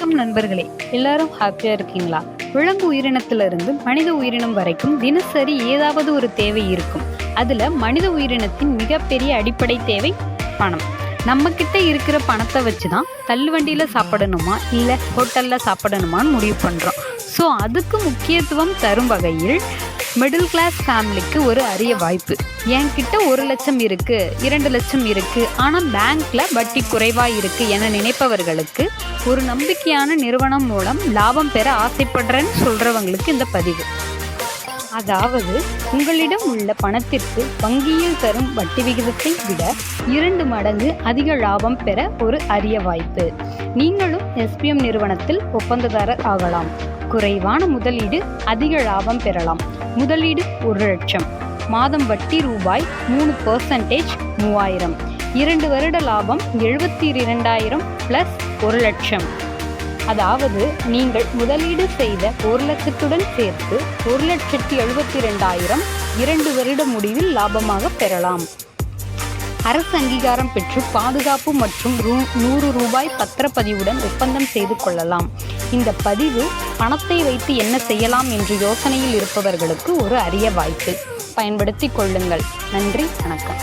வணக்கம் நண்பர்களே. எல்லாரும் ஹாப்பியா இருக்கீங்களா? விலங்கு உயிரினத்திலிருந்து மனித உயிரினம் வரைக்கும் தினசரி ஏதாவது ஒரு தேவை இருக்கும். அதுல மனித உயிரினத்தின் மிகப்பெரிய அடிப்படை தேவை பணம். நம்ம கிட்ட இருக்கிற பணத்தை வச்சு தான் தள்ளுவண்டியில சாப்பிடணுமா? இல்ல ஹோட்டல்ல சாப்பிடணுமான்னு முடிவு பண்றோம். ஸோ அதுக்கு முக்கியத்துவம் தரும் வகையில் மிடில் கிளாஸ் ஃபேமிலிக்கு ஒரு அரிய வாய்ப்பு. என்கிட்ட ஒரு லட்சம் இருக்கு இரண்டு லட்சம் இருக்கு ஆனால் பேங்க்ல வட்டி குறைவா இருக்கு என நினைப்பவர்களுக்கு ஒரு நம்பிக்கையான நிறுவனம் மூலம் லாபம் பெற ஆசைப்படுறேன்னு சொல்றவங்களுக்கு இந்த பதிவு. அதாவது உங்களிடம் உள்ள பணத்திற்கு வங்கியில் தரும் வட்டி விகிதத்தை விட இரண்டு மடங்கு அதிக லாபம் பெற ஒரு அரிய வாய்ப்பு. நீங்களும் எஸ்பிஎம் நிறுவனத்தில் ஒப்பந்ததாரர் ஆகலாம். குறைவான முதலீடு அதிக லாபம் பெறலாம். முதலீடு ஒரு லட்சம். மாதம் வட்டி ரூபாய் மூணு பர்சன்டேஜ் மூவாயிரம். இரண்டு வருட லாபம் எழுபத்தி இரண்டாயிரம் பிளஸ் ஒரு லட்சம். அதாவது நீங்கள் முதலீடு செய்த ஒரு லட்சத்துடன் சேர்த்து ஒரு லட்சத்தி எழுபத்தி ரெண்டாயிரம் இரண்டு வருட முடிவில் லாபமாக பெறலாம். அரசு அங்கீகாரம் பெற்று பாதுகாப்பு மற்றும் ரூ- நூறு ரூபாய் பத்திரப்பதிவுடன் ஒப்பந்தம் செய்து கொள்ளலாம். இந்த பதிவு பணத்தை வைத்து என்ன செய்யலாம் என்று யோசனையில் இருப்பவர்களுக்கு ஒரு அரிய வாய்ப்பு. பயன்படுத்திக் கொள்ளுங்கள். நன்றி வணக்கம்.